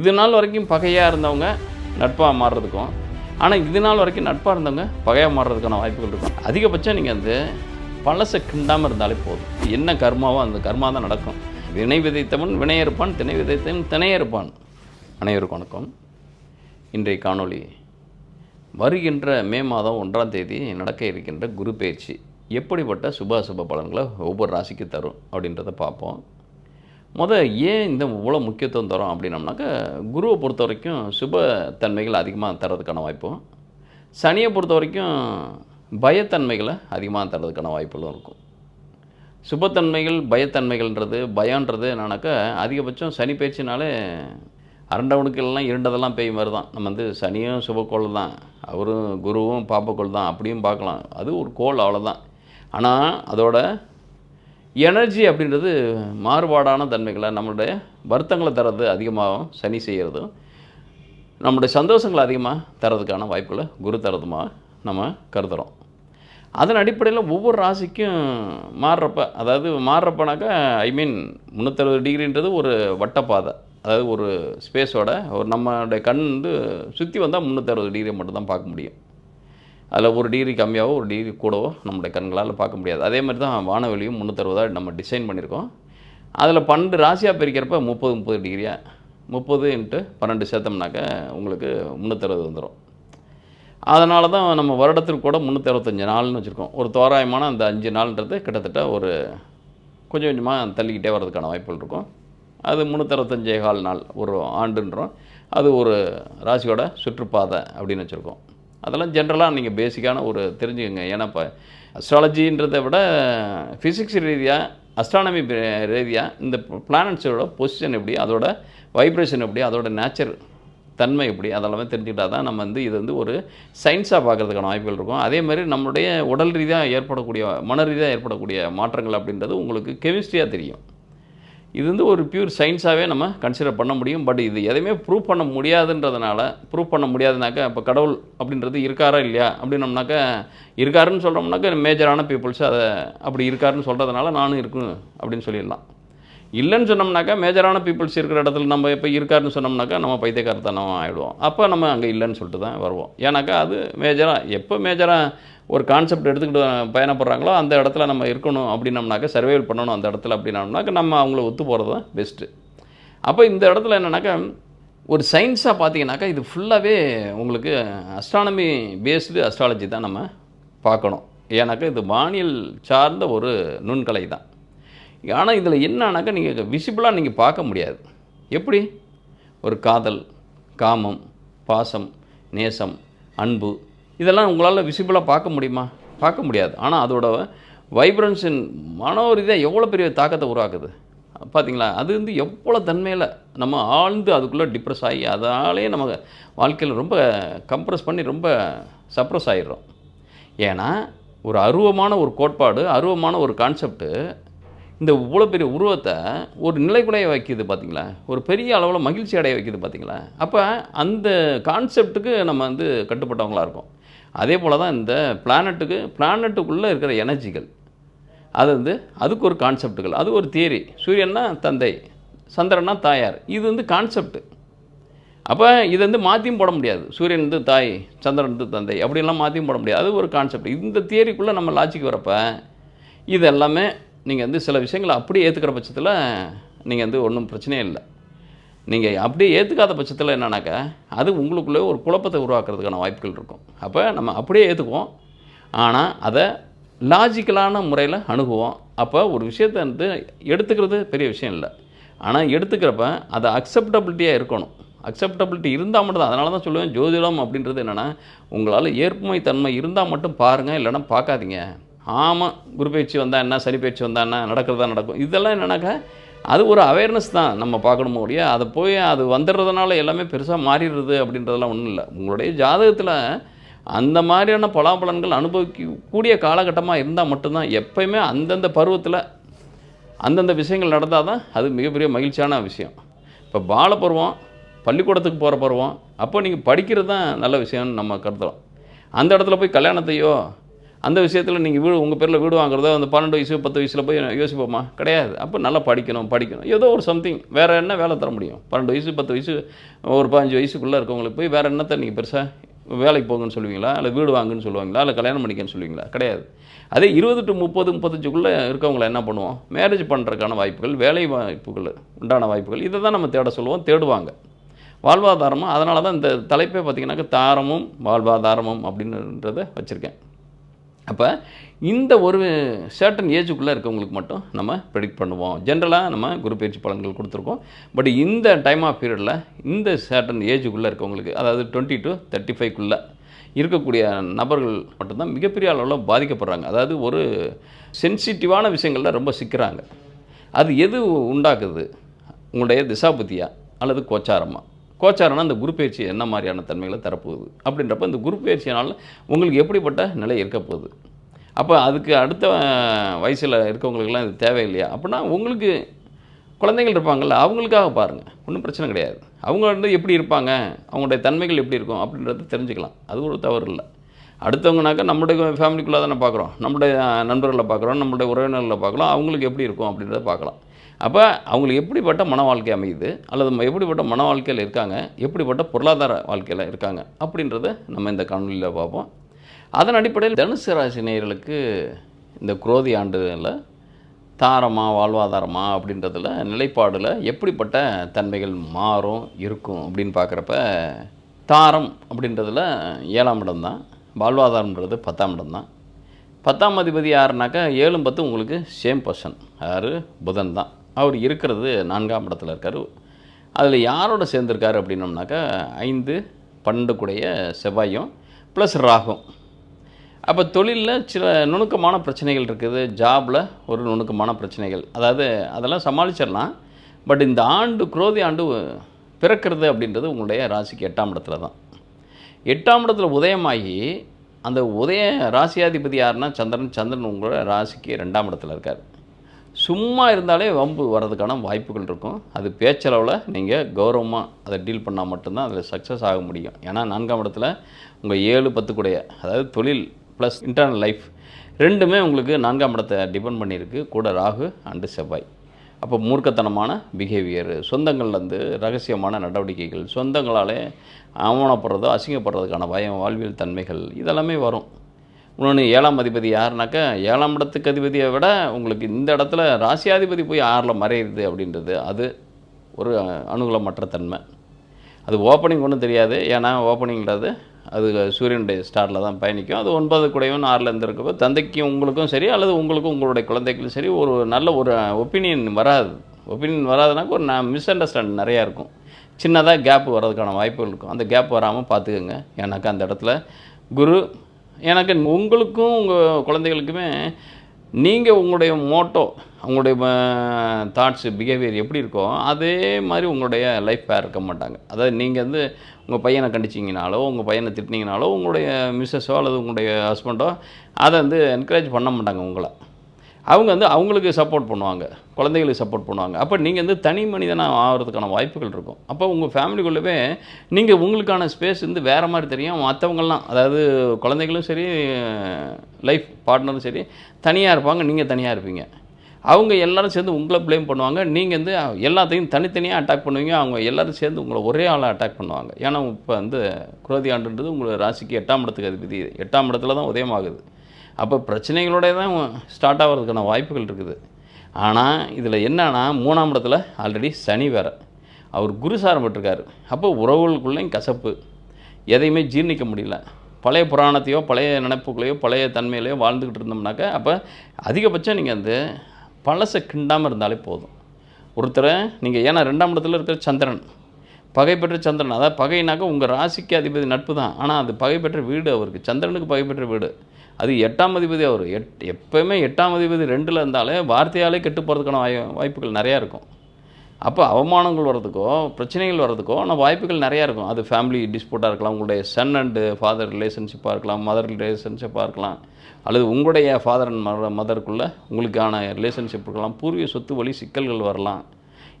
இது நாள் வரைக்கும் பகையாக இருந்தவங்க நட்பாக மாறுறதுக்கும் ஆனால் இது நாள் வரைக்கும் நட்பாக இருந்தவங்க பகையாக மாறுறதுக்கான வாய்ப்புகள் இருக்கும். அதிகபட்சம் நீங்கள் வந்து பழசை கிண்டாமல் இருந்தாலே போதும். என்ன கர்மாவோ அந்த கர்மா தான் நடக்கும். வினை விதைத்தவன் வினையறுப்பான் திணை விதைத்தவன் திணையறுப்பான் அனைவருக்கும் வணக்கம். இன்றைய காணொளி வருகின்ற மே மாதம் ஒன்றாம் தேதி நடக்க இருக்கின்ற குரு பயிற்சி எப்படிப்பட்ட சுப அசுப பலன்களை ஒவ்வொரு ராசிக்கு தரும் அப்படின்றத பார்ப்போம். முத ஏன் இந்த இவ்வளோ முக்கியத்துவம் தரோம் அப்படின்னம்னாக்கா குருவை பொறுத்த வரைக்கும் சுப தன்மைகள் அதிகமாக தரதுக்கான வாய்ப்பும் சனியை பொறுத்த வரைக்கும் பயத்தன்மைகளை அதிகமாக தரதுக்கான வாய்ப்புகளும் இருக்கும். சுபத்தன்மைகள் பயத்தன்மைகள்ன்றது பயன்றது என்னன்னாக்கா அதிகபட்சம் சனி பயிற்சினாலே அரண்டவனுக்கெல்லாம் இருண்டதெல்லாம் பேய் மாதிரி தான். நம்ம வந்து சனியும் சுபக்கோள் தான். அவரும் குருவும் பாப்பக்கோள் தான். அப்படியும் பார்க்கலாம். அது ஒரு கோள் அவ்வளோதான் ஆனால் அதோட எனர்ஜி அப்படின்றது மாறுபாடான தன்மைகளை நம்மளுடைய வருத்தங்களை தரது அதிகமாகவும் சனி செய்கிறதும் நம்முடைய சந்தோஷங்களை அதிகமாக தரதுக்கான வாய்ப்புகளை குரு தரதுமாக நம்ம கருதுகிறோம் அதன் அடிப்படையில் ஒவ்வொரு ராசிக்கும் மாறுறப்ப அதாவது மாறுறப்பனாக்கா ஐ மீன் முந்நூற்றறுபது டிகிரின்றது ஒரு வட்டப்பாதை. அதாவது ஒரு ஸ்பேஸோட ஒரு நம்மளுடைய கண் வந்து சுற்றி வந்தால் முந்நூற்றறுபது டிகிரி மட்டும் தான் பார்க்க முடியும். அதில் ஒரு டிகிரி கம்மியாகவோ ஒரு டிகிரி கூடவோ நம்மளுடைய கண்களால் பார்க்க முடியாது. அதே மாதிரி தான் வானவெளியும் முந்நூற்றறுபதாக நம்ம டிசைன் பண்ணியிருக்கோம். அதில் பன்னெண்டு ராசியாக பிரிக்கிறப்ப முப்பது முப்பது டிகிரியாக முப்பது இன்ட்டு பன்னெண்டு சேர்த்தோம்னாக்க உங்களுக்கு முந்நூற்றறுபது வந்துடும் அதனால தான் நம்ம வருடத்திற்கு கூட முந்நூற்றறுபத்தஞ்சு நாள்னு வச்சுருக்கோம். ஒரு தோராயமான அந்த அஞ்சு நாள்ன்றது கிட்டத்தட்ட ஒரு கொஞ்சம் கொஞ்சமாக தள்ளிக்கிட்டே வர்றதுக்கான வாய்ப்புகள் இருக்கும். அது முந்நூற்றறுபத்தஞ்சே கால் நாள் ஒரு ஆண்டுன்றோம். அது ஒரு ராசியோட சுற்றுப்பாதை அப்படின்னு வச்சுருக்கோம். அதெல்லாம் ஜென்ரலாக நீங்கள் பேசிக்கான ஒரு தெரிஞ்சுக்கோங்க. ஏன்னா இப்போ அஸ்ட்ராலஜின்றதை விட ஃபிசிக்ஸ் ரீதியாக அஸ்ட்ரானமி ரீதியாக இந்த பிளானட்ஸோட பொசிஷன் எப்படி அதோட வைப்ரேஷன் எப்படி அதோட நேச்சர் தன்மை எப்படி அதெல்லாமே தெரிஞ்சுக்கிட்டா தான் நம்ம வந்து இது வந்து ஒரு சயின்ஸாக பார்க்குறதுக்கான வாய்ப்புகள் இருக்கும். அதே மாதிரி நம்மளுடைய உடல் ரீதியாக ஏற்படக்கூடிய மன ரீதியாக ஏற்படக்கூடிய மாற்றங்கள் அப்படின்றது உங்களுக்கு கெமிஸ்ட்ரியாக தெரியும். இது வந்து ஒரு பியூர் சயின்ஸாகவே நம்ம கன்சிடர் பண்ண முடியும். பட் இது எதையுமே ப்ரூவ் பண்ண முடியாதுன்றதுனால ப்ரூவ் பண்ண முடியாதுனாக்கா இப்போ கடவுள் அப்படின்றது இருக்காரா இல்லையா? அப்படின்னம்னாக்கா இருக்காருன்னு சொல்கிறோம்னாக்கா மேஜரான பீப்புள்ஸ் அதை அப்படி இருக்காருன்னு சொல்கிறதுனால நானும் இருக்கும் அப்படின்னு சொல்லிடலாம். இல்லைன்னு சொன்னோம்னாக்கா மேஜரான பீப்புள்ஸ் இருக்கிற இடத்துல நம்ம இப்போ இருக்காருன்னு சொன்னோம்னாக்கா நம்ம பைத்தியக்காரத்தனம் ஆகிடுவோம் அப்போ நம்ம அங்கே இல்லைன்னு சொல்லிட்டு தான் வருவோம். ஏன்னாக்கா அது மேஜராக எப்போ மேஜராக ஒரு கான்செப்ட் எடுத்துக்கிட்டு பயணப்படுறாங்களோ அந்த இடத்துல நம்ம இருக்கணும் அப்படின்னம்னாக்க சர்வைவல் பண்ணணும் அந்த இடத்துல அப்படின்னம்னாக்க நம்ம அவங்கள ஒத்து போகிறது தான் பெஸ்ட்டு அப்போ இந்த இடத்துல என்னென்னாக்கா ஒரு சயின்ஸாக பார்த்தீங்கன்னாக்கா இது ஃபுல்லாகவே உங்களுக்கு அஸ்ட்ரானமி பேஸ்டு அஸ்ட்ராலஜி தான் நம்ம பார்க்கணும். ஏன்னாக்கா இது வானியல் சார்ந்த ஒரு நுண்கலை தான். ஆனால் இதில் என்னன்னாக்கா நீங்கள் விசிபிளாக நீங்கள் பார்க்க முடியாது. எப்படி? ஒரு காதல் காமம் பாசம் நேசம் அன்பு இதெல்லாம் உங்களால் விசிபிளாக பார்க்க முடியுமா? பார்க்க முடியாது. ஆனால் அதோட வைப்ரன்ஸின் மனோ ரீதியாக எவ்வளோ பெரிய தாக்கத்தை உருவாக்குது? பார்த்தீங்களா அது வந்து எவ்வளோ தன்மையில் நம்ம ஆழ்ந்து அதுக்குள்ளே டிப்ரெஸ் ஆகி அதாலேயே நம்ம வாழ்க்கையில் ரொம்ப கம்ப்ரெஸ் பண்ணி ரொம்ப சப்ரஸ் ஆகிடுறோம் ஏன்னா ஒரு அருவமான ஒரு கோட்பாடு அருவமான ஒரு கான்செப்ட்டு இந்த இவ்வளோ பெரிய உருவத்தை ஒரு நிலைக்குடைய வைக்கிது பார்த்தீங்களா ஒரு பெரிய அளவில் மகிழ்ச்சி அடைய வைக்கிது பார்த்தீங்களா அப்போ அந்த கான்செப்ட்டுக்கு நம்ம வந்து கட்டுப்பட்டவங்களாக இருக்கோம். அதே போல் தான் இந்த பிளானட்டுக்கு பிளானட்டுக்குள்ளே இருக்கிற எனர்ஜிகள் அது வந்து அதுக்கு ஒரு கான்செப்ட்டுகள் அது ஒரு தியரி சூரியன்னா தந்தை சந்திரன்னா தாயார். இது வந்து கான்செப்ட் அப்போ இது வந்து மாற்றியும் போட முடியாது. சூரியன் வந்து தாய் சந்திரன் வந்து தந்தை. அப்படிலாம் மாற்றியும் போட முடியாது. அது ஒரு கான்செப்ட் இந்த தியரிக்குள்ளே நம்ம லாஜிக் வரப்போ இது எல்லாமே நீங்கள் வந்து சில விஷயங்களை அப்படியே ஏற்றுக்கிற பட்சத்தில் நீங்கள் வந்து ஒன்றும் பிரச்சனையே இல்லை. நீங்கள் அப்படியே ஏற்றுக்காத பட்சத்தில் என்னன்னாக்கா அது உங்களுக்குள்ளே ஒரு குழப்பத்தை உருவாக்குறதுக்கான வாய்ப்புகள் இருக்கும். அப்போ நம்ம அப்படியே ஏற்றுக்குவோம் ஆனால் அதை லாஜிக்கலான முறையில் அணுகுவோம். அப்போ ஒரு விஷயத்தை வந்து எடுத்துக்கிறது பெரிய விஷயம் இல்லை. ஆனால் எடுத்துக்கிறப்ப அது அக்செப்டபிலிட்டியாக இருக்கணும். அக்செப்டபிலிட்டி இருந்தால் மட்டும் தான் அதனால தான் சொல்லுவேன் ஜோதிடம் அப்படின்றது என்னென்னா உங்களால் ஏற்புமை தன்மை இருந்தால் மட்டும் பாருங்கள் இல்லைன்னா பார்க்காதீங்க. ஆமாம் குரு பயிற்சி வந்தால் என்ன சனி பயிற்சி வந்தால் என்ன நடக்கிறதா நடக்கும். இதெல்லாம் என்னென்னாக்கா அது ஒரு அவேர்னஸ் தான் நம்ம பார்க்கணுமோ ஒழிய அதை போய் அது வந்துடுறதுனால எல்லாமே பெருசாக மாறிடுறது அப்படின்றதெல்லாம் ஒன்றும் இல்லை. உங்களுடைய ஜாதகத்தில் அந்த மாதிரியான பலாபலன்கள் அனுபவிக்கக்கூடிய காலகட்டமாக இருந்தால் மட்டும்தான் எப்பயுமே அந்தந்த பருவத்தில் அந்தந்த விஷயங்கள் நடந்தால் தான் அது மிகப்பெரிய மகிழ்ச்சியான விஷயம். இப்போ பாலப்பருவம் பள்ளிக்கூடத்துக்கு போகிற பருவம் அப்போ நீங்கள் படிக்கிறது தான் நல்ல விஷயம்னு நம்ம கருதுகிறோம் அந்த இடத்துல போய் கல்யாணத்தையோ அந்த விஷயத்தில் நீங்கள் வீடு உங்கள் பேரில் வீடு வாங்குறதோ அந்த பன்னெண்டு வயசு பத்து வயசில் போய் யோசிப்போமா? கிடையாது. அப்போ நல்லா படிக்கணும் படிக்கணும். ஏதோ ஒரு சம்திங் வேறு என்ன வேலை தர முடியும்? பன்னெண்டு வயசு பத்து வயசு ஒரு பதினஞ்சு வயசுக்குள்ளே இருக்கவங்களுக்கு போய் வேறு என்னத்தை நீங்கள் பெருசாக வேலைக்கு போங்கன்னு சொல்லுவீங்களா? இல்லை வீடு வாங்குன்னு சொல்லுவாங்களா? இல்லை கல்யாணம் பண்ணிக்கன்னு சொல்லுவீங்களா? கிடையாது. அதே இருபது டு முப்பது முப்பத்தஞ்சுக்குள்ளே இருக்கவங்கள என்ன பண்ணுவோம்? மேரேஜ் பண்ணுறதுக்கான வாய்ப்புகள் வேலை வாய்ப்புகள் உண்டான வாய்ப்புகள் இதை தான் நம்ம தேட சொல்லுவோம் தேடுவாங்க. வாழ்வாதாரமும் அதனால தான் இந்த தலைப்பே பார்த்திங்கனாக்கா தாரமும் வாழ்வாதாரமும் அப்படின்றத வச்சுருக்கேன். அப்போ இந்த ஒரு சர்டன் ஏஜுக்குள்ளே இருக்கவங்களுக்கு மட்டும் நம்ம ப்ரெடிக்ட் பண்ணுவோம். ஜென்ரலாக நம்ம குரு பயிற்சி பலன்கள் கொடுத்துருக்கோம். பட் இந்த டைம் ஆஃப் பீரியடில் இந்த சர்டன் ஏஜுக்குள்ளே இருக்கவங்களுக்கு அதாவது டுவெண்ட்டி டு தேர்ட்டி ஃபைவ்க்குள்ளே இருக்கக்கூடிய நபர்கள் மட்டும்தான் மிகப்பெரிய அளவில் பாதிக்கப்படுறாங்க. அதாவது ஒரு சென்சிட்டிவான விஷயங்களில் ரொம்ப சிக்கிறாங்க. அது எது உண்டாக்குது? உங்களுடைய திசாபுத்தியா அல்லது கோச்சாரமாக கோச்சாரம்னா அந்த குரு பயிற்சி என்ன மாதிரியான தன்மைகளை தரப்போகுது? அப்படின்றப்ப இந்த குரு பயிற்சியினால் உங்களுக்கு எப்படிப்பட்ட நிலை இருக்க போகுது? அப்போ அதுக்கு அடுத்த வயசில் இருக்கவங்களுக்கெல்லாம் இது தேவையில்லையா? அப்படின்னா உங்களுக்கு குழந்தைகள் இருப்பாங்கள்ல அவங்களுக்காக பாருங்கள் ஒன்றும் பிரச்சனை கிடையாது. அவங்க வந்து எப்படி இருப்பாங்க? அவங்களுடைய தன்மைகள் எப்படி இருக்கும்? அப்படின்றத தெரிஞ்சுக்கலாம். அது ஒரு தவறு இல்லை. அடுத்தவங்கனாக்கா நம்முடைய ஃபேமிலிக்குள்ளே தானே பார்க்குறோம் நம்முடைய நண்பர்களை பார்க்குறோம் நம்முடைய உறவினர்களை பார்க்கலாம் அவங்களுக்கு எப்படி இருக்கும் அப்படின்றத பார்க்கலாம் அப்போ அவங்களுக்கு எப்படிப்பட்ட மன வாழ்க்கை அமையுது? அல்லது எப்படிப்பட்ட மன வாழ்க்கையில் இருக்காங்க? எப்படிப்பட்ட பொருளாதார வாழ்க்கையில் இருக்காங்க? அப்படின்றத நம்ம இந்த காணொலியில் பார்ப்போம். அதன் அடிப்படையில் தனுசு ராசி நேயர்களுக்கு இந்த குரோதி ஆண்டுகளில் தாரமா வாழ்வாதாரமா அப்படின்றதில் நிலைப்பாடில் எப்படிப்பட்ட தன்மைகள் மாறும் இருக்கும் அப்படின்னு பார்க்குறப்ப தாரம் அப்படின்றதில் ஏழாம் இடம் தான். வாழ்வாதாரம்ன்றது பத்தாம் இடம் தான். பத்தாம் அதிபதி யாருனாக்கா ஏழும் பத்து உங்களுக்கு சேம் பர்சன் யார்? புதன் தான். அவர் இருக்கிறது நான்காம் இடத்துல இருக்கார். அதில் யாரோட சேர்ந்துருக்காரு அப்படின்னோம்னாக்கா ஐந்து பன்னெண்டு கூடைய செவ்வாயும் ப்ளஸ் ராகும். அப்போ தொழிலில் சில நுணுக்கமான பிரச்சனைகள் இருக்குது. ஜாபில் ஒரு நுணுக்கமான பிரச்சனைகள். அதாவது அதெல்லாம் சமாளிச்சிடலாம். பட் இந்த ஆண்டு குரோதி ஆண்டு பிறக்கிறது அப்படின்றது உங்களுடைய ராசிக்கு எட்டாம் இடத்துல தான். எட்டாம் இடத்துல உதயமாகி அந்த உதய ராசியாதிபதி யாருன்னா சந்திரன். சந்திரன் உங்களோட ராசிக்கு ரெண்டாம் இடத்துல இருக்கார். சும்மா இருந்தாலே வம்பு வர்றதுக்கான வாய்ப்புகள் இருக்கும். அது பேச்சளவில் நீங்கள் கௌரவமாக அதை டீல் பண்ணால் மட்டும்தான் அதில் சக்ஸஸ் ஆக முடியும். ஏன்னா நான்காம் இடத்துல உங்கள் ஏழு பத்துக்குடைய அதாவது தொழில் ப்ளஸ் இன்டர்னல் லைஃப் ரெண்டுமே உங்களுக்கு நான்காம் இடத்தை டிபெண்ட் பண்ணியிருக்கு. கூட ராகு அண்டு செவ்வாய். அப்போ மூர்க்கத்தனமான பிஹேவியர் சொந்தங்கள்லேருந்து ரகசியமான நடவடிக்கைகள் சொந்தங்களாலே அவமானப்படுறதோ அசிங்கப்படுறதுக்கான பயம் வாழ்வியல் தன்மைகள் இதெல்லாமே வரும். இன்னொன்று ஏழாம் அதிபதி யாருனாக்கா ஏழாம் இடத்துக்கு அதிபதியை விட உங்களுக்கு இந்த இடத்துல ராசியாதிபதி போய் ஆறில் மறையுது அப்படின்றது அது ஒரு அனுகூலமற்ற தன்மை. அது ஓப்பனிங் ஒன்றும் தெரியாது. ஏன்னா ஓப்பனிங்கிறது அது சூரியனுடைய ஸ்டாரில் தான் பயணிக்கும். அது ஒன்பது கூடையும் ஆறில் இருந்திருக்கப்போ தந்தைக்கும் உங்களுக்கும் சரி அல்லது உங்களுக்கும் உங்களுடைய குழந்தைகளும் சரி ஒரு நல்ல ஒரு ஒப்பீனியன் வராது. ஒப்பீனியன் வராதுனாக்க ஒரு நான் மிஸ் அண்டர்ஸ்டாண்ட் நிறையா இருக்கும். சின்னதாக கேப் வர்றதுக்கான வாய்ப்புகள் இருக்கும். அந்த கேப் வராமல் பார்த்துக்கோங்க. ஏன்னாக்கா அந்த இடத்துல குரு எனக்கு உங்களுக்கும் உங்கள் குழந்தைகளுக்குமே நீங்கள் உங்களுடைய மோட்டோ உங்களுடைய தாட்ஸு பிஹேவியர் எப்படி இருக்கோ அதே மாதிரி உங்களுடைய லைஃப் பேர் இருக்க மாட்டாங்க. அதாவது நீங்கள் வந்து உங்கள் பையனை கண்டிச்சிங்கனாலோ உங்கள் பையனை திட்டினீங்கனாலோ உங்களுடைய மிஸ்ஸஸோ அல்லது உங்களுடைய ஹஸ்பண்டோ அதை வந்து என்கரேஜ் பண்ண மாட்டாங்க உங்களை. அவங்க வந்து அவங்களுக்கு சப்போர்ட் பண்ணுவாங்க. குழந்தைகளுக்கு சப்போர்ட் பண்ணுவாங்க. அப்போ நீங்கள் வந்து தனி மனிதனாக ஆகிறதுக்கான வாய்ப்புகள் இருக்கும். அப்போ உங்கள் ஃபேமிலிக்குள்ளவே நீங்கள் உங்களுக்கான ஸ்பேஸ் வந்து வேறு மாதிரி தெரியும். மற்றவங்கள்லாம் அதாவது குழந்தைகளும் சரி லைஃப் பார்ட்னரும் சரி தனியாக இருப்பாங்க. நீங்கள் தனியாக இருப்பீங்க. அவங்க எல்லாரும் சேர்ந்து உங்களை ப்ளேம் பண்ணுவாங்க. நீங்கள் வந்து எல்லாத்தையும் தனித்தனியாக அட்டாக் பண்ணுவீங்க. அவங்க எல்லாரும் சேர்ந்து உங்களை ஒரே ஆளாக அட்டாக் பண்ணுவாங்க. ஏன்னா இப்போ வந்து குரோதி ஆண்டுன்றது உங்களை ராசிக்கு எட்டாம் இடத்துக்கு அதிபதி. எட்டாம் இடத்துல தான் உதயமாகுது. அப்போ பிரச்சனைகளோட தான் ஸ்டார்ட் ஆகிறதுக்கான வாய்ப்புகள் இருக்குது. ஆனால் இதில் என்னன்னா மூணாம் இடத்துல ஆல்ரெடி சனி வேறு. அவர் குருசாரம் பட்டிருக்காரு அப்போ உறவுகளுக்குள்ளேயும் கசப்பு. எதையுமே ஜீர்ணிக்க முடியல. பழைய புராணத்தையோ பழைய நினைப்புகளையோ பழைய தன்மையிலையோ வாழ்ந்துக்கிட்டு இருந்தோம்னாக்கா அப்போ அதிகபட்சம் நீங்கள் வந்து பழசை கிண்டாமல் இருந்தாலே போதும். ஒருத்தரை நீங்கள் ஏன்னா ரெண்டாம் இடத்துல இருக்கிற சந்திரன் பகை பெற்ற சந்திரன் அதாவது பகைனாக்கா உங்கள் ராசிக்கு அதிபதி நட்பு தான். ஆனால் அது பகை பெற்ற வீடு அவருக்கு. சந்திரனுக்கு பகை பெற்ற வீடு. அது எட்டாம் அதிபதி அவர். எட் எப்போயுமே எட்டாம் அதிபதி ரெண்டில் இருந்தாலே வார்த்தையாலே கெட்டு போகிறதுக்கான வாய் வாய்ப்புகள் நிறையா இருக்கும். அப்போ அவமானங்கள் வர்றதுக்கோ பிரச்சனைகள் வர்றதுக்கோ ஆனால் வாய்ப்புகள் நிறையா இருக்கும். அது ஃபேமிலி டிஸ்பியூட்டாக இருக்கலாம். உங்களுடைய சன் அண்டு ஃபாதர் ரிலேஷன்ஷிப்பாக இருக்கலாம். மதர் ரிலேஷன்ஷிப்பாக இருக்கலாம். அல்லது உங்களுடைய ஃபாதர் அண்ட் மதருக்குள்ளே உங்களுக்கான ரிலேஷன்ஷிப் இருக்கலாம். பூர்வீக சொத்து வழி சிக்கல்கள் வரலாம்.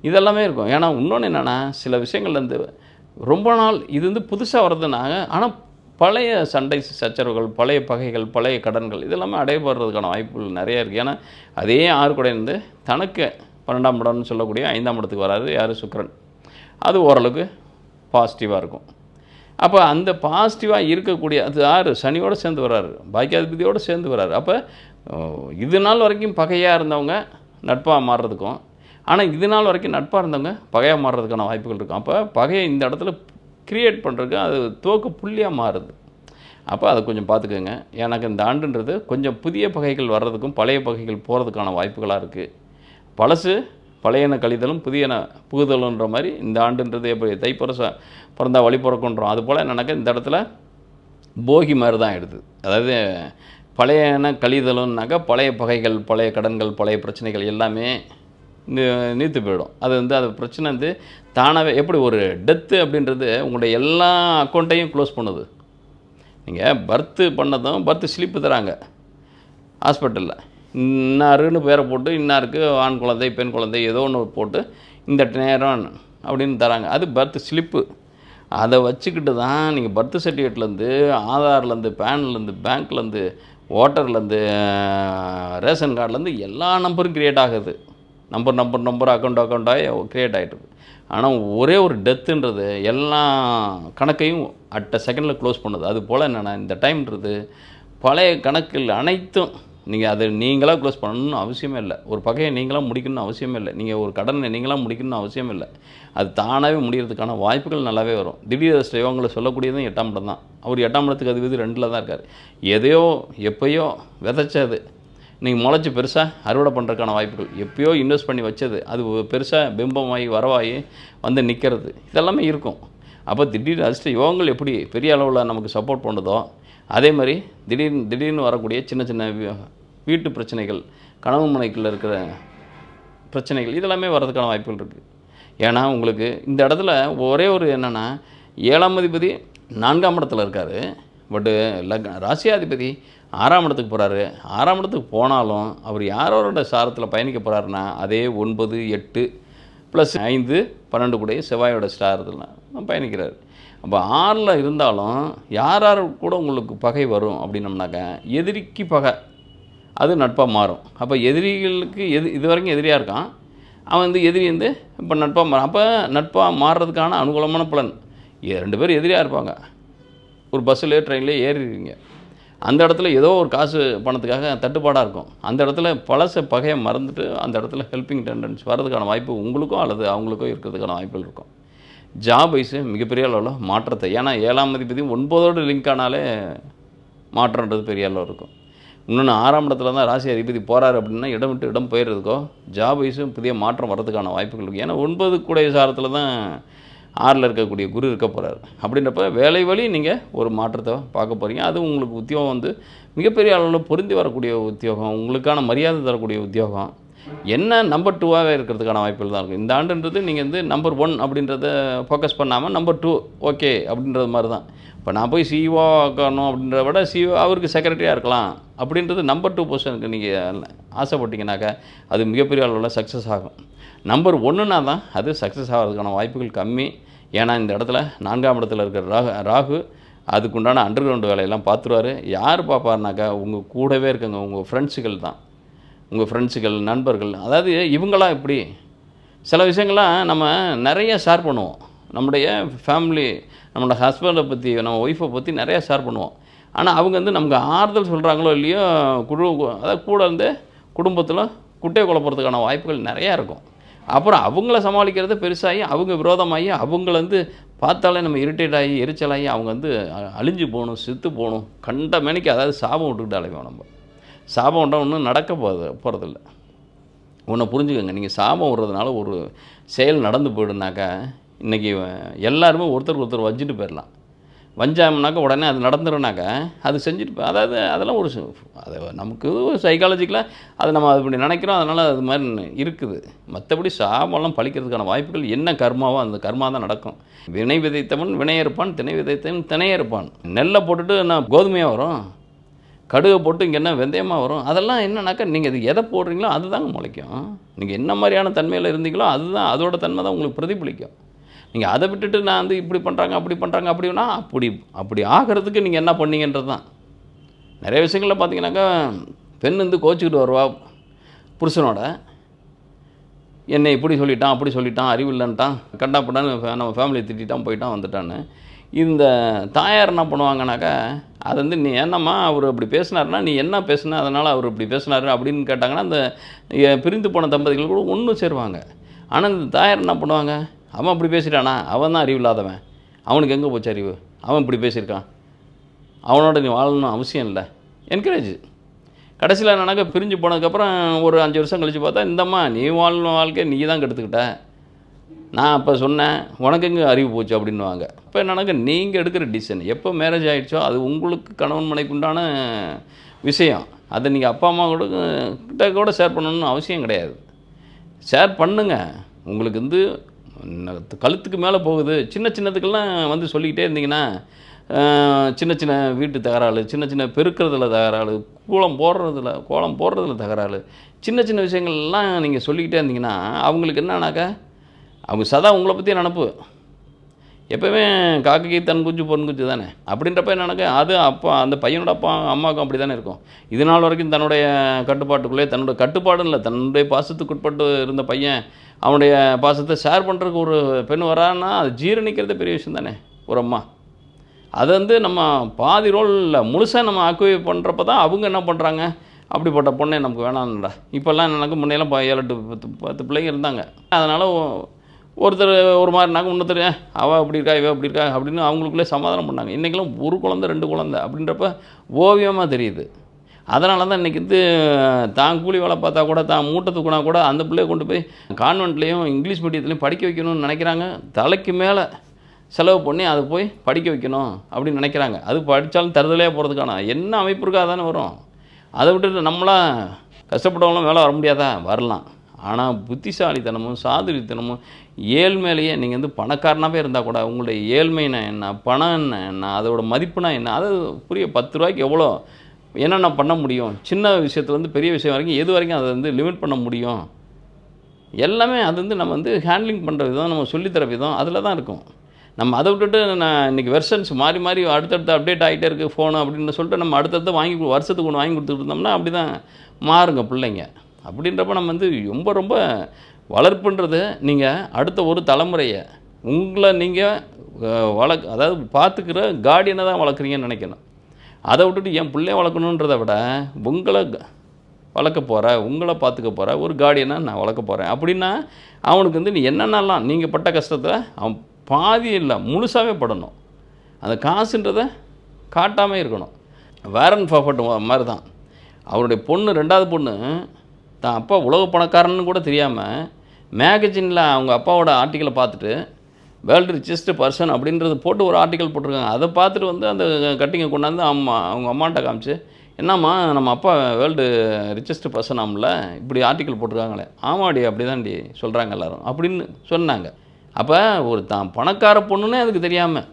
இதெல்லாமே இருக்கும். ஏன்னா இன்னொன்று என்னென்னா சில விஷயங்கள் வந்து ரொம்ப நாள் இது வந்து புதுசாக வர்றதுனாங்க ஆனால் பழைய சண்டை சச்சரவுகள் பழைய பகைகள் பழைய கடன்கள் இதெல்லாமே அடையப்படுறதுக்கான வாய்ப்புகள் நிறைய இருக்குது ஏன்னா அதே ஆறு கூட இருந்து தனக்கு பன்னெண்டாம் இடம்னு சொல்லக்கூடிய ஐந்தாம் இடத்துக்கு வராது யார்? சுக்கரன். அது ஓரளவுக்கு பாசிட்டிவாக இருக்கும். அப்போ அந்த பாசிட்டிவாக இருக்கக்கூடிய அது யார்? சனியோடு சேர்ந்து வர்றாரு. பாக்கியாதிபதியோடு சேர்ந்து வர்றாரு. அப்போ இது நாள் வரைக்கும் பகையாக இருந்தவங்க நட்பாக மாறுறதுக்கும் ஆனால் இது நாள் வரைக்கும் நட்பாக இருந்தவங்க பகையாக மாறுறதுக்கான வாய்ப்புகள் இருக்கும். அப்போ பகையை இந்த இடத்துல கிரியேட் பண்ணுறதுக்கு அது துவக்க புள்ளியாக மாறுது. அப்போ அதை கொஞ்சம் பார்த்துக்கோங்க. எனக்கு இந்த ஆண்டுன்றது கொஞ்சம் புதிய பகைகள் வர்றதுக்கும் பழைய பகைகள் போகிறதுக்கான வாய்ப்புகளாக இருக்குது பழசு பழையன கழிதலும் புதியன புகுதலுன்ற மாதிரி இந்த ஆண்டுன்றது எப்படி தைப்பரச பிறந்தா வழி பிறக்குன்றோம். அதுபோல் என்னன்னாக்கா இந்த இடத்துல போகி மாதிரி தான் ஆயிடுது. அதாவது பழையன கழிதலும்னாக்கா பழைய பகைகள் பழைய கடன்கள் பழைய பிரச்சனைகள் எல்லாமே நீத்து போயிடும். அது வந்து அது பிரச்சனை வந்து தானாகவே எப்படி ஒரு டெத்து அப்படின்றது உங்களுடைய எல்லா அக்கௌண்ட்டையும் க்ளோஸ் பண்ணுது. நீங்கள் பர்த்து பண்ணதும் பர்த்து ஸ்லிப்பு தராங்க. ஹாஸ்பிட்டலில் இன்னாருன்னு பேரை போட்டு இன்னாருக்கு ஆண் குழந்தை பெண் குழந்தை ஏதோ ஒன்று போட்டு இந்த நேரம் அப்படின்னு தராங்க. அது பர்த் ஸ்லிப்பு அதை வச்சுக்கிட்டு தான் நீங்கள் பர்த் சர்டிஃபிகேட்லேருந்து ஆதார்லேருந்து பேன்லேருந்து பேங்க்லேருந்து ஓட்டர்லேருந்து ரேஷன் கார்டுலேருந்து எல்லா நம்பரும் க்ரியேட் ஆகுது. நம்பர் நம்பர் நம்பர் அக்கௌண்ட் அக்கௌண்ட்டாக க்ரியேட் ஆகிட்டு ஆனால் ஒரே ஒரு டெத்துன்றது எல்லா கணக்கையும் அட் அ செகண்டில் க்ளோஸ் பண்ணுது. அது போல் என்னென்னா இந்த டைம்ன்றது பழைய கணக்கில் அனைத்தும் நீங்கள் அதை நீங்களாக க்ளோஸ் பண்ணணும்னு அவசியமே இல்லை. ஒரு பகையை நீங்களாக முடிக்கணும்னு அவசியமே இல்லை. நீங்கள் ஒரு கடனை நீங்களாக முடிக்கணும்னு அவசியம் இல்லை. அது தானாகவே முடியறதுக்கான வாய்ப்புகள் நல்லாவே வரும். திடீர் அதிர்ஷ்ட சொல்லக்கூடியதும் எட்டாம் படம் தான். அவர் எட்டாம் அது விதி ரெண்டில் தான் இருக்கார். எதையோ எப்பயோ விதைச்சது. இன்றைக்கி முளைச்சி பெருசாக அறுவடை பண்ணுறதுக்கான வாய்ப்புகள். எப்பயோ இன்வெஸ்ட் பண்ணி வச்சது. அது பெருசாக பிம்பமாகி வரவாகி வந்து நிற்கிறது இதெல்லாமே இருக்கும். அப்போ திடீர்னு அதிர்ஷ்ட யோகங்கள் எப்படி பெரிய அளவில் நமக்கு சப்போர்ட் பண்ணுதோ அதே மாதிரி திடீர்னு திடீர்னு வரக்கூடிய சின்ன சின்ன வீட்டு பிரச்சனைகள் கனவு முனைக்குள்ளே இருக்கிற பிரச்சனைகள் இதெல்லாமே வர்றதுக்கான வாய்ப்புகள் இருக்குது ஏன்னா உங்களுக்கு இந்த இடத்துல ஒரே ஒரு என்னென்னா ஏழாம் அதிபதி நான்காம் இடத்துல இருக்கார். பட்டு லக் ராசியாதிபதி ஆறாம் இடத்துக்கு போகிறாரு ஆறாம் இடத்துக்கு போனாலும் அவர் யாரோட ஸ்டாரத்தில் பயணிக்க போகிறாருன்னா அதே ஒன்பது எட்டு ப்ளஸ் ஐந்து பன்னெண்டு கூட செவ்வாயோட ஸ்டாரத்தில் பயணிக்கிறார். அப்போ ஆறில் இருந்தாலும் யார் யார் கூட உங்களுக்கு பகை வரும் அப்படின்னம்னாக்க எதிரிக்கு பகை. அது நட்பாக மாறும். அப்போ எதிரிகளுக்கு எது இது வரைக்கும் எதிரியாக இருக்கான். அவன் வந்து எதிரி வந்து இப்போ நட்பாக மாறும் அப்போ நட்பாக மாறுறதுக்கான அனுகூலமான பலன். ரெண்டு பேரும் எதிரியாக இருப்பாங்க. ஒரு பஸ்ஸுலேயோ ட்ரெயின்லேயே ஏறிடுவீங்க அந்த இடத்துல ஏதோ ஒரு காசு பணத்துக்காக தட்டுப்பாடாக இருக்கும். அந்த இடத்துல பழச பகையை மறந்துட்டு அந்த இடத்துல ஹெல்பிங் டெண்டன்ஸ் வர்றதுக்கான வாய்ப்பு உங்களுக்கும் அல்லது அவங்களுக்கும் இருக்கிறதுக்கான வாய்ப்புகள் இருக்கும். ஜாப் வைஸு மிகப்பெரிய அளவில் மாற்றத்தை ஏன்னா ஏழாம் அதிபதி ஒன்பதோடு லிங்க் ஆனாலே மாற்றன்றது பெரிய அளவு இருக்கும். இன்னொன்று ஆறாம் இடத்துல தான் ராசி அதிபதி போகிறார் அப்படின்னா இடம் விட்டு இடம் போயிடுறதுக்கோ ஜாப் வைஸும் புதிய மாற்றம் வரதுக்கான வாய்ப்புகள் இருக்குது ஏன்னா ஒன்பது கூடைய சாரத்தில் தான் ஆறில் இருக்கக்கூடிய குரு இருக்க போகிறார் அப்படின்றப்ப வேலை வழி நீங்கள் ஒரு மாற்றத்தை பார்க்க போகிறீங்க அது உங்களுக்கு உத்தியோகம் வந்து மிகப்பெரிய அளவில் பொருந்தி வரக்கூடிய உத்தியோகம் உங்களுக்கான மரியாதை தரக்கூடிய உத்தியோகம். என்ன நம்பர் டூவாகவே இருக்கிறதுக்கான வாய்ப்புகள் தான் இருக்கும் இந்த ஆண்டுன்றது நீங்கள் வந்து நம்பர் ஒன் அப்படின்றத ஃபோக்கஸ் பண்ணாமல் நம்பர் டூ ஓகே அப்படின்றது மாதிரி தான். இப்போ நான் போய் சிஓ ஆக்கணும் அப்படின்றத விட சிஓ அவருக்கு செக்ரட்டரியாக இருக்கலாம். அப்படின்றது நம்பர் டூ பொசிஷனுக்கு நீங்கள் ஆசைப்பட்டீங்கனாக்கா அது மிகப்பெரிய அளவில் சக்ஸஸ் ஆகும். நம்பர் ஒன்றுனா தான் அது சக்ஸஸ் ஆகிறதுக்கான வாய்ப்புகள் கம்மி. ஏன்னா இந்த இடத்துல நான்காம் இடத்துல இருக்கிற ராகு ராகு அதுக்குண்டான அண்டர் கிரவுண்டு வேலையெல்லாம் பார்த்துருவாரு. யார் பார்ப்பாருனாக்கா உங்கள் கூடவே இருக்கங்க உங்கள் ஃப்ரெண்ட்ஸுகள் தான். உங்கள் ஃப்ரெண்ட்ஸுகள் நண்பர்கள். அதாவது இவங்களாம் இப்படி. சில விஷயங்கள்லாம் நம்ம நிறைய ஷேர் பண்ணுவோம். நம்முடைய ஃபேமிலி நம்மளோட ஹஸ்பண்டை பற்றி நம்ம ஒய்ஃபை பற்றி நிறைய ஷேர் பண்ணுவோம். ஆனால் அவங்க வந்து நமக்கு ஆறுதல் சொல்கிறாங்களோ இல்லையோ குழு அதாவது கூட இருந்து குடும்பத்தில் குட்டையை குழப்பறதுக்கான வாய்ப்புகள் நிறையா இருக்கும். அப்புறம் அவங்கள சமாளிக்கிறது பெருசாகி அவங்க விரோதமாகி அவங்கள வந்து பார்த்தாலே நம்ம இரிட்டேட் ஆகி எரிச்சலாகி அவங்க வந்து அழிஞ்சு போகணும் செத்து போகணும் கண்ட மேனிக்கு அதாவது சாபம் விட்டுக்கிட்டு அலைவோம் நம்ம. சாபம் விட்டால் ஒன்றும் நடக்க போகிறது போகிறதில்ல ஒன்றை புரிஞ்சுக்கோங்க நீங்கள் சாபம் விடுறதுனால ஒரு செயல் நடந்து போயிடுனாக்கா இன்றைக்கி எல்லாருமே ஒருத்தருக்கு ஒருத்தர் வச்சுட்டு போயிடலாம். வஞ்சாமனாக்கா உடனே அது நடந்துருனாக்கா அது செஞ்சுட்டு அதாவது அதெல்லாம் ஒரு அது நமக்கு ஒரு சைக்காலஜிக்கலாக அதை நம்ம அது இப்படி நினைக்கிறோம் அதனால் அது மாதிரி இருக்குது. மற்றபடி சாபம்லாம் பழிக்கிறதுக்கான வாய்ப்புகள் என்ன கர்மாவோ அந்த கர்மா தான் நடக்கும். வினை விதைத்தவன் வினையறுப்பான் திணை விதைத்தவன் திணையறுப்பான் நெல்லை போட்டுட்டு நான் கோதுமையாக வரும்? கடுகை போட்டு இங்கே என்ன வெந்தயமாக வரும்? அதெல்லாம் என்னன்னாக்கா நீங்கள் இது எதை போடுறீங்களோ அதுதாங்க முளைக்கும். நீங்கள் என்ன மாதிரியான தன்மையில் இருந்தீங்களோ அதுதான் அதோட தன்மை தான் உங்களுக்கு பிரதிபலிக்கும். நீங்கள் அதை விட்டுட்டு நான் வந்து இப்படி பண்ணுறாங்க அப்படி பண்ணுறாங்க அப்படின்னா அப்படி அப்படி ஆகிறதுக்கு நீங்கள் என்ன பண்ணீங்கன்றது தான் நிறைய விஷயங்களில் பார்த்தீங்கன்னாக்கா பெண் வந்து கோச்சிக்கிட்டு வருவா புருஷனோட. என்னை இப்படி சொல்லிட்டான் அப்படி சொல்லிட்டான் அறிவு இல்லைன்ட்டான் கண்டா பண்ணான்னு நம்ம ஃபேமிலியை திட்டான் போயிட்டான் வந்துட்டான்னு. இந்த தாயார் என்ன பண்ணுவாங்கனாக்கா அது வந்து நீ என்னம்மா அவர் அப்படி பேசினாருன்னா நீ என்ன பேசுன அதனால் அவர் இப்படி பேசினார் அப்படின்னு கேட்டாங்கன்னா அந்த பிரிந்து போன தம்பதிகள் கூட ஒன்றும் சேருவாங்க. ஆனால் இந்த தாயார் என்ன பண்ணுவாங்க? அவன் அப்படி பேசிட்டானா? அவன் தான் அறிவு இல்லாதவன் அவனுக்கு எங்கே போச்சு அறிவு? அவன் இப்படி பேசியிருக்கான். அவனோட நீ வாழணும் அவசியம் இல்லை. என்கரேஜ் கடைசியில் என்னன்னாக்கா பிரிஞ்சு போனதுக்கப்புறம் ஒரு அஞ்சு வருஷம் கழித்து பார்த்தா இந்தம்மா நீ வாழணும் வாழ்க்கை நீ தான் கெடுத்துக்கிட்ட. நான் அப்போ சொன்னேன் உனக்கு எங்கே அறிவு போச்சு அப்படின்னுவாங்க. இப்போ என்னன்னாக்கா நீங்கள் எடுக்கிற டிசிஷன் எப்போ மேரேஜ் ஆகிடுச்சோ அது உங்களுக்கு கணவன் மனைக்கு உண்டான விஷயம். அதை நீங்கள் அப்பா அம்மா கூட கிட்ட கூட ஷேர் பண்ணணும்னு அவசியம் கிடையாது. ஷேர் பண்ணுங்க. உங்களுக்கு வந்து கழுத்துக்கு மேலே போகுது. சின்ன சின்னதுக்கெல்லாம் வந்து சொல்லிக்கிட்டே இருந்தீங்கன்னா சின்ன சின்ன வீட்டு தகராறு சின்ன சின்ன பெருக்கிறதுல தகராறு கூலம் போடுறதுல கோலம் போடுறதுல தகராறு சின்ன சின்ன விஷயங்கள்லாம் நீங்கள் சொல்லிக்கிட்டே இருந்தீங்கன்னா அவங்களுக்கு என்னன்னாக்கா அவங்க சதா உங்களை பற்றி நினப்பு. எப்போவுமே காக்கைக்கு தன் குஞ்சு பொன் குஞ்சு தானே? அப்படின்றப்ப என்னன்னாக்கா அது அப்பா அந்த பையனோட அப்பா அம்மாவுக்கும் அப்படி தானே இருக்கும். இது நாள் வரைக்கும் தன்னுடைய கட்டுப்பாட்டுக்குள்ளே தன்னோட கட்டுப்பாடும் இல்லை தன்னுடைய பாசத்துக்கு உட்பட்டு இருந்த பையன் அவனுடைய பாசத்தை ஷேர் பண்ணுறதுக்கு ஒரு பெண் வரான்னா அது ஜீரணிக்கிறதே பெரிய விஷயம் தானே ஒரு அம்மா. அது வந்து நம்ம பாதி ரோலில் முழுசாக நம்ம ஆக்குவை பண்ணுறப்ப தான் அவங்க என்ன பண்ணுறாங்க அப்படிப்பட்ட பொண்ணே நமக்கு வேணாம்டா இப்போல்லாம் எனக்கு முன்னையெல்லாம் ப- ஏழு எட்டு பத்து பத்து பிள்ளைங்க இருந்தாங்க. அதனால் ஒருத்தர் ஒரு மாதிரினாக்க இன்னொருத்தர் "ஏ, அவ அப்படி இருக்கா இவ அப்படி இருக்கா? அப்படின்னு அவங்களுக்குள்ளே சமாதானம் பண்ணாங்க. இன்றைக்கெல்லாம் ஒரு குழந்தை ரெண்டு குழந்தை அப்படின்றப்ப ஓவியமாக தெரியுது. அதனால தான் இன்றைக்கி வந்து தான் கூலி வேலை பார்த்தா கூட தான் மூட்டத்துக்குனா கூட அந்த பிள்ளைய கொண்டு போய் கான்வென்ட்லேயும் இங்கிலீஷ் மீடியத்துலேயும் படிக்க வைக்கணும்னு நினைக்கிறாங்க. தலைக்கு மேலே செலவு பண்ணி அதை போய் படிக்க வைக்கணும் அப்படின்னு நினைக்கிறாங்க. அது படித்தாலும் தருதலையாக போகிறதுக்கான என்ன அமைப்பு இருக்கா தானே வரும். அதை விட்டுட்டு நம்மளாம் கஷ்டப்பட்டவங்களும் வேலை வர முடியாதா? வரலாம். ஆனால் புத்திசாலித்தனமும் சாதுரியத்தனமும் ஏழ்மையிலேயே நீங்கள் வந்து பணக்காரனாகவே இருந்தால் கூட உங்களுடைய ஏழ்மைனா என்ன பணம் என்ன என்ன அதோட மதிப்புனா என்ன அது புரிய பத்து ரூபாய்க்கு எவ்வளோ என்னென்ன பண்ண முடியும்? சின்ன விஷயத்துலேருந்து பெரிய விஷயம் வரைக்கும் எது வரைக்கும் அதை வந்து லிமிட் பண்ண முடியும்? எல்லாமே அது வந்து நம்ம வந்து ஹேண்ட்லிங் பண்ணுற விதம் நம்ம சொல்லித்தர விதம் அதில் தான் இருக்கும். நம்ம அதை விட்டுட்டு நான் இன்றைக்கி வெர்ஷன்ஸ் மாறி மாறி அடுத்தடுத்து அப்டேட் ஆகிட்டே இருக்குது ஃபோனு அப்படின்னு சொல்லிட்டு நம்ம அடுத்தடுத்து வாங்கி கொடு- வருஷத்துக்கு ஒன்று வாங்கி கொடுத்துட்டு இருந்தோம்னா அப்படி தான் மாறுங்க பிள்ளைங்க. அப்படின்றப்ப நம்ம வந்து ரொம்ப ரொம்ப வளர்ப்புன்றது நீங்கள் அடுத்த ஒரு தலைமுறையை உங்களை நீங்கள் வளர்க்க அதாவது பார்த்துக்கிற கார்டியனை தான் வளர்க்குறீங்கன்னு நினைக்கணும். அதை விட்டுட்டு என் பிள்ளைய வளர்க்கணுன்றதை விட உங்களை வளர்க்க போகிற உங்களை பார்த்துக்க போகிற ஒரு கார்டியனை நான் வளர்க்க போகிறேன் அப்படின்னா அவனுக்கு வந்து நீ என்னென்னலாம் நீங்கள் பட்ட கஷ்டத்தை அவன் பாதி இல்லை முழுசாகவே படணும். அந்த காசுன்றதை காட்டாமல் இருக்கணும். வேரன் ஃபஃபட் மாதிரி தான். அவருடைய பொண்ணு ரெண்டாவது பொண்ணு தான். அப்பா உலக பணக்காரன்னு கூட தெரியாமல் மேகசினில் அவங்க அப்பாவோட ஆர்டிக்கலை பார்த்துட்டு வேர்ல்டு ரிச்சஸ்ட் பர்சன் அப்படின்றது போட்டு ஒரு ஆர்டிக்கல் போட்டிருக்காங்க. அதை பார்த்துட்டு வந்து அந்த கட்டிங்கை கொண்டாந்து அம்மா அவங்க அம்மாட்ட காமிச்சு என்னம்மா நம்ம அப்பா வேர்ல்டு ரிச்சஸ்ட் பர்சன் ஆம்ல இப்படி ஆர்டிக்கல் போட்டிருக்காங்களே. ஆமாடி அப்படி தான்டி சொல்கிறாங்க எல்லோரும். அப்படின்னு சொன்னாங்க. அப்போ ஒரு தான் பணக்கார பொண்ணுன்னே அதுக்கு தெரியாமல்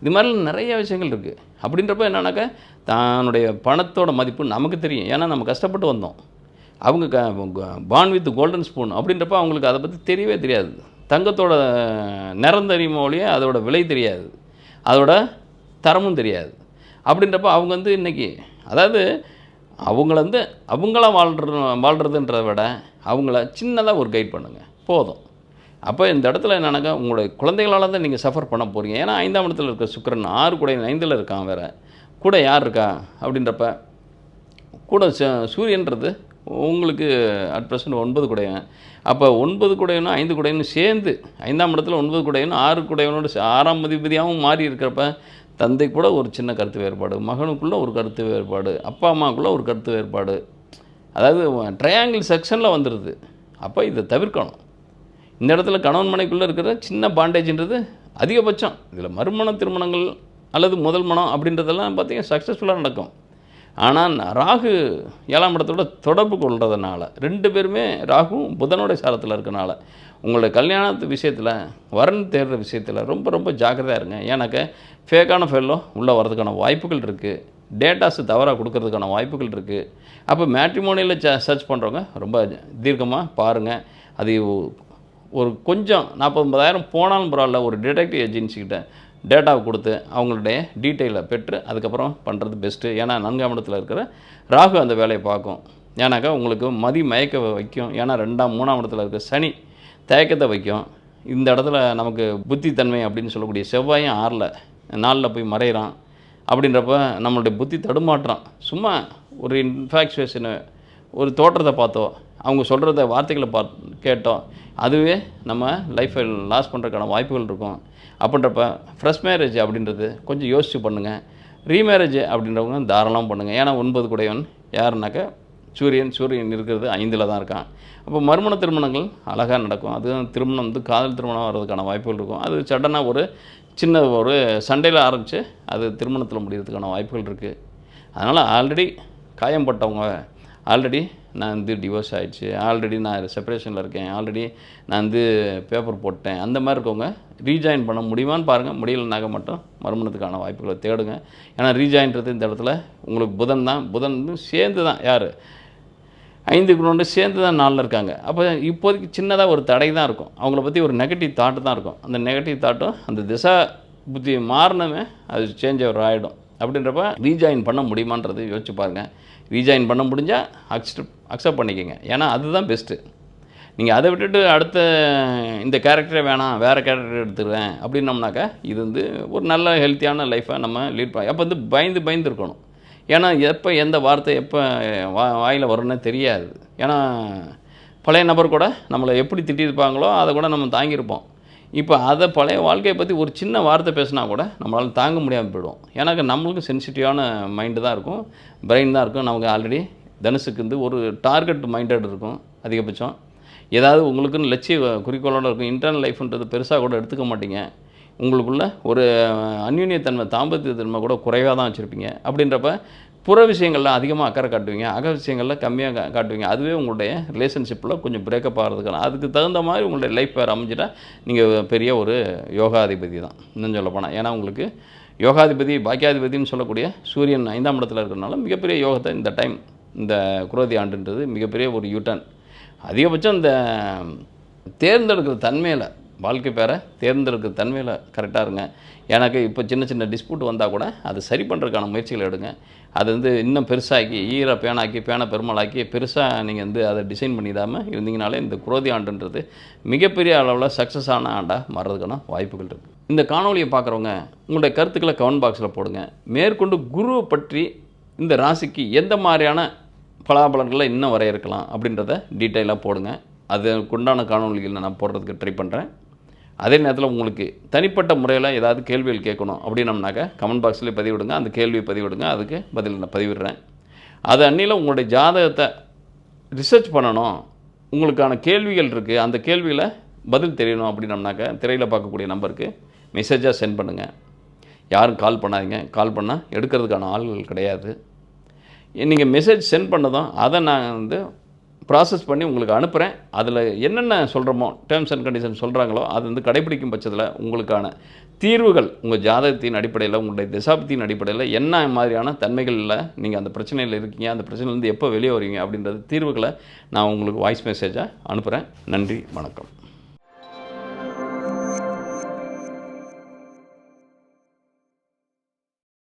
இது மாதிரி நிறைய விஷயங்கள் இருக்குது அப்படின்றப்ப என்னன்னாக்கா தன்னுடைய பணத்தோட மதிப்பு நமக்கு தெரியும். ஏன்னா நம்ம கஷ்டப்பட்டு வந்தோம். அவங்க க பான் வித் கோல்டன் ஸ்பூன் அப்படின்றப்ப அவங்களுக்கு அதை பற்றி தெரியவே தெரியாது. தங்கத்தோட நிறம் தெரியுமோ ஒழிய அதோட விலை தெரியாது. அதோட தரமும் தெரியாது. அப்படின்றப்ப அவங்க வந்து இன்றைக்கி அதாவது அவங்கள வந்து அவங்கள வாழ்ற வாழ்கிறதுன்றத விட அவங்கள சின்னதாக ஒரு கைட் பண்ணுங்கள் போதும். அப்போ இந்த இடத்துல என்னென்னாக்கா உங்களுடைய குழந்தைகளால் தான் நீங்கள் சஃபர் பண்ண போகிறீங்க ஏன்னா ஐந்தாம் இடத்துல இருக்க சுக்கிரன் ஆறு கூட ஐந்தில் இருக்கான் வேறு. கூட யார் இருக்கா? அப்படின்றப்ப கூட ச- சூரியன்றது உங்களுக்கு அட் ப்ரெசன்ட் ஒன்பது குடையன். அப்போ ஒன்பது குடையனும் ஐந்து குடையனும் சேர்ந்து ஐந்தாம் இடத்துல ஒன்பது குடையனும் ஆறு குடையனோட ஆறாம் மதிபதியாகவும் மாறி இருக்கிறப்ப தந்தை கூட ஒரு சின்ன கருத்து வேறுபாடு மகனுக்குள்ளே ஒரு கருத்து வேறுபாடு அப்பா அம்மாவுக்குள்ளே ஒரு கருத்து வேறுபாடு. அதாவது ட்ரையாங்கிள் செக்ஷனில் வந்துடுது அப்போ இதை தவிர்க்கணும். இந்த இடத்துல கணவன் மனைக்குள்ளே இருக்கிற சின்ன பாண்டேஜ்ன்றது அதிகபட்சம். இதில் மறுமண திருமணங்கள் அல்லது முதல் மனம் அப்படின்றதெல்லாம் பார்த்தீங்கன்னா சக்ஸஸ்ஃபுல்லாக நடக்கும். ஆனால் ராகு ஏழாம் இடத்தோட தொடர்பு கொள்றதுனால ரெண்டு பேருமே ராகுவும் புதனுடைய சாரத்தில் இருக்கனால உங்களுடைய கல்யாணத்து விஷயத்தில் வரன் தேடுற விஷயத்தில் ரொம்ப ரொம்ப ஜாக்கிரதையாக இருங்க. எனக்கு ஃபேக்கான ஃபெல்லோ உள்ளே வரதுக்கான வாய்ப்புகள் இருக்குது டேட்டாஸு தவறாக கொடுக்கறதுக்கான வாய்ப்புகள் இருக்குது அப்போ மேட்ரிமோனியில் சர்ச் பண்ணுறவங்க ரொம்ப தீர்க்கமாக பாருங்கள் அது ஒரு கொஞ்சம் நாற்பது போனாலும் பரவாயில்ல ஒரு டிடெக்டிவ் ஏஜென்சிக்கிட்ட டேட்டாவை கொடுத்து அவங்களுடைய டீட்டெயிலை பெற்று அதுக்கப்புறம் பண்ணுறது பெஸ்ட்டு. ஏன்னா நன்காமடத்தில் இருக்கிற ராகு அந்த வேலையை பார்க்கும். ஏன்னாக்கா உங்களுக்கு மதி மயக்க வைக்கும். ஏன்னா ரெண்டாம் மூணாம் இடத்துல இருக்க சனி தயக்கத்தை வைக்கும். இந்த இடத்துல நமக்கு புத்தித்தன்மை அப்படின்னு சொல்லக்கூடிய செவ்வாயும் ஆறில். நாளில் போய் மறையிறான். அப்படின்றப்ப நம்மளுடைய புத்தி தடுமாற்றம். சும்மா ஒரு இன்ஃபாக்சுவேஷனு ஒரு தோற்றத்தை பார்த்தோம். அவங்க சொல்கிறத வார்த்தைகளை பார்த்து கேட்டோம். அதுவே நம்ம லைஃப்பை லாஸ் பண்ணுறதுக்கான வாய்ப்புகள் இருக்கும். அப்படின்றப்ப ஃப்ரெஷ் மேரேஜ் அப்படின்றது கொஞ்சம் யோசித்து பண்ணுங்கள் ரீமேரேஜ் அப்படின்றவங்க தாராளமாக பண்ணுங்கள் ஏன்னா ஒன்பது குடையவன் யாருனாக்கா சூரியன் சூரியன் இருக்கிறது ஐந்தில் தான் இருக்கான். அப்போ மறுமண திருமணங்கள் அழகாக நடக்கும். அது திருமணம் வந்து காதல் திருமணம் வர்றதுக்கான வாய்ப்புகள் இருக்கும். அது சடனாக ஒரு சின்ன ஒரு சண்டையில் ஆரம்பித்து அது திருமணத்தில் முடிகிறதுக்கான வாய்ப்புகள் இருக்குது அதனால் ஆல்ரெடி காயம்பட்டவங்க ஆல்ரெடி நான் வந்து டிவோர்ஸ் ஆகிடுச்சு ஆல்ரெடி நான் செப்பரேஷனில் இருக்கேன் ஆல்ரெடி நான் வந்து பேப்பர் போட்டேன் அந்த மாதிரி இருக்கவங்க ரீஜாயின் பண்ண முடியுமான்னு பாருங்கள் முடியலனாக்க மட்டும் மறுமணத்துக்கான வாய்ப்புகளை தேடுங்க. ஏன்னா ரீஜாயின்றது இந்த இடத்துல உங்களுக்கு புதன் தான். புதன் சேர்ந்து தான். யார்? ஐந்து குணோண்டு சேர்ந்து தான் நாளில் இருக்காங்க. அப்போ இப்போதைக்கு சின்னதாக ஒரு தடை தான் இருக்கும். அவங்கள பற்றி ஒரு நெகட்டிவ் தாட்டு தான் இருக்கும். அந்த நெகட்டிவ் தாட்டும் அந்த திசா புத்தி மாறினமே அது சேஞ்ச் அவர் ஆகிடும் அப்படின்றப்ப ரீஜாயின் பண்ண முடியுமான்றது யோசிச்சு பாருங்கள் ரீஜாயின் பண்ண முடிஞ்சால் அக்செப்ட் அக்செப்ட் பண்ணிக்கோங்க. ஏன்னா அதுதான் பெஸ்ட்டு நீங்கள் அதை விட்டுட்டு அடுத்த இந்த கேரக்டரே வேணாம் வேறு கேரக்டர் எடுத்துக்கிறேன் அப்படின்னோம்னாக்கா இது வந்து ஒரு நல்ல ஹெல்த்தியான லைஃப்பை நம்ம லீட் பண்ண அப்போ வந்து பயந்து பயந்து இருக்கணும். ஏன்னா எப்போ எந்த வார்த்தை எப்போ வா வாயில் வரும்னே தெரியாது. ஏன்னா பழைய நபர் கூட நம்மளை எப்படி திட்டியிருப்பாங்களோ அதை கூட நம்ம தாங்கியிருப்போம். இப்போ அதை பழைய வாழ்க்கையை பற்றி ஒரு சின்ன வார்த்தை பேசினா கூட நம்மளால் தாங்க முடியாமல் போயிடும். ஏன்னாக்க நம்மளுக்கும் சென்சிட்டிவான மைண்டு தான் இருக்கும். பிரெயின் தான் இருக்கும். நமக்கு ஆல்ரெடி தனுஷுக்கு வந்து ஒரு டார்கெட் மைண்டட் இருக்கும் அதிகபட்சம். ஏதாவது உங்களுக்குன்னு லட்சிய குறிக்கோளோட இருக்கும் இன்டர்னல் லைஃப்ன்றது பெருசாக கூட எடுத்துக்க மாட்டீங்க. உங்களுக்குள்ள ஒரு அந்யுன்யத்தன்மை தாம்பத்தியத்தன்மை கூட குறைவாக தான் வச்சுருப்பீங்க. அப்படின்றப்ப புற விஷயங்களில் அதிகமாக அக்கறை காட்டுவீங்க அக விஷயங்களில் கம்மியாக காட்டுவீங்க. அதுவே உங்களுடைய ரிலேஷன்ஷிப்பில் கொஞ்சம் பிரேக்கப் ஆகிறதுக்கான அதுக்கு தகுந்த மாதிரி உங்களுடைய லைஃப் வேறு அமைஞ்சிட்டா நீங்கள் பெரிய ஒரு யோகாதிபதி தான். இன்னும் சொல்லப்போனால் ஏன்னா உங்களுக்கு யோகாதிபதி பாக்கியாதிபதினு சொல்லக்கூடிய சூரியன் ஐந்தாம் இடத்துல இருக்கிறனால மிகப்பெரிய யோகத்தை இந்த டைம் இந்த குரோதி ஆண்டுன்றது மிகப்பெரிய ஒரு யூட்டன் அதிகபட்சம் இந்த தேர்ந்தெடுக்கிற தன்மையில் வாழ்க்கை பேரை தேர்ந்தெடுக்கிற தன்மையில் கரெக்டாக இருங்க. எனக்கு இப்போ சின்ன சின்ன டிஸ்பியூட் வந்தால் கூட அதை சரி பண்ணுறதுக்கான முயற்சிகள் எடுங்க. அது வந்து இன்னும் பெருசாக்கி ஈர பேனாக்கி பேனை பெருமாளாக்கி பெருசாக நீங்கள் வந்து அதை டிசைன் பண்ணிடாமல் இருந்தீங்கனாலே இந்த குரோதி ஆண்டுன்றது மிகப்பெரிய அளவில் சக்ஸஸ் ஆன ஆண்டாக மாறுறதுக்கான வாய்ப்புகள் இருக்குது இந்த காணொலியை பார்க்குறவங்க உங்களுடைய கருத்துக்களை கமெண்ட் பாக்ஸில் போடுங்க. மேற்கொண்டு குருவை பற்றி இந்த ராசிக்கு எந்த மாதிரியான பலாபலன்களை இன்னும் வரையறுக்கலாம் அப்படின்றத டீட்டெயிலாக போடுங்க. அதுக்குண்டான காணொலிகள் நான் போடுறதுக்கு ட்ரை பண்ணுறேன் அதே நேரத்தில் உங்களுக்கு தனிப்பட்ட முறையில் ஏதாவது கேள்விகள் கேட்கணும் அப்படின்னம்னாக்கா கமெண்ட் பாக்ஸ்லேயே பதிவிடுங்க. அந்த கேள்வியை பதிவிடுங்க. அதுக்கு பதில் நான் பதிவிடுறேன். அது அன்னியில் உங்களுடைய ஜாதகத்தை ரிசர்ச் பண்ணணும். உங்களுக்கான கேள்விகள் இருக்குது அந்த கேள்வியில் பதில் தெரியணும் அப்படின்னம்னாக்கா திரையில் பார்க்கக்கூடிய நம்பருக்கு மெசேஜாக சென்ட் பண்ணுங்கள் யாரும் கால் பண்ணாதீங்க. கால் பண்ணால் எடுக்கிறதுக்கான ஆள்கள் கிடையாது. நீங்கள் மெசேஜ் சென்ட் பண்ணதும் அதை நான் வந்து ப்ராசஸ் பண்ணி உங்களுக்கு அனுப்புகிறேன் அதில் என்னென்ன சொல்கிறோமோ டேர்ம்ஸ் அண்ட் கண்டிஷன் சொல்கிறாங்களோ அது வந்து கடைபிடிக்கும் பட்சத்தில் உங்களுக்கான தீர்வுகள் உங்கள் ஜாதகத்தின் அடிப்படையில் உங்களுடைய திசாபத்தின் அடிப்படையில் என்ன மாதிரியான தன்மைகளில் நீங்கள் அந்த பிரச்சனையில் இருக்கீங்க அந்த பிரச்சனையிலேருந்து எப்போ வெளியே வருவீங்க அப்படின்றது தீர்வுகளை நான் உங்களுக்கு வாய்ஸ் மெசேஜாக அனுப்புகிறேன் நன்றி வணக்கம்.